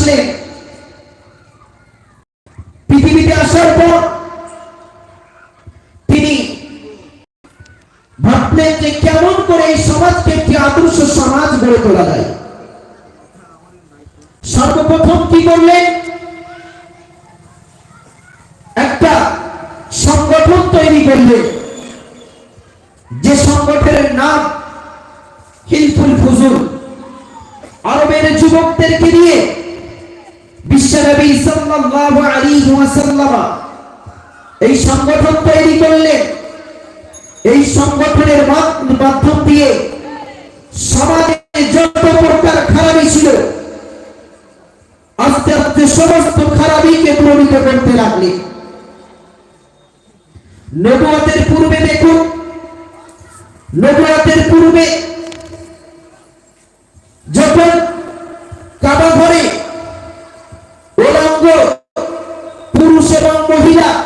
আসলেন পৃথিবীতে আসার পর তিনি ভাবলেন যে কেমন করে এই সমাজকে একটি আদর্শ সমাজ গড়ে তোলা যায়। সর্বপ্রথম কি করলেন? একটা সংগঠন তৈরি করলেন। যে সংগঠনের নাম হিলফুল ফুজুল। আরবের যুবকদেরকে নিয়ে বিশ্বনবী সাল্লাল্লাহু আলাইহি ওয়াসাল্লাম এই সংগঠন তৈরি করলেন। এই সংগঠনের মাধ্যম দিয়ে সমাজে যত প্রকার খারাপই ছিল, আস্তে আস্তে সমস্ত খারাপিকে প্রমিত করতে লাগলেন। নবুয়াতের পূর্বে দেখুন, নবুয়াতের পূর্বে যখন কাবা ঘরে উলঙ্গ পুরুষ এবং মহিলা,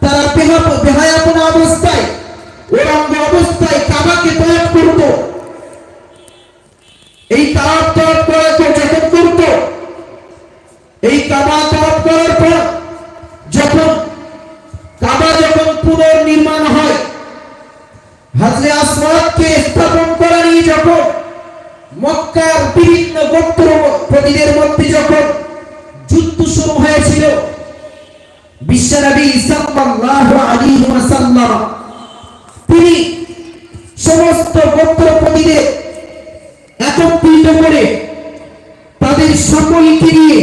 তারা বেহা- বেহায়াপনা অবস্থায় উলঙ্গ অবস্থায় কাবাকে তৈরি করত। এই তাওয়াব তওয়াব করা তো যখন করত, এই কাবা তওয়াব করার পর যখন কাবা যখন পুনর্নির্মাণ হয়, হাজরে আসওয়াদকে স্থাপন করা নিয়ে যখন মক্কার বিভিন্ন গোত্রপতিদের মধ্যে যখন বিশ্বনবী সাল্লাল্লাহু আলাইহি ওয়াসাল্লাম তিনি সমস্ত গোত্রপতিদের একত্রিত করে তাদের সকলকে নিয়ে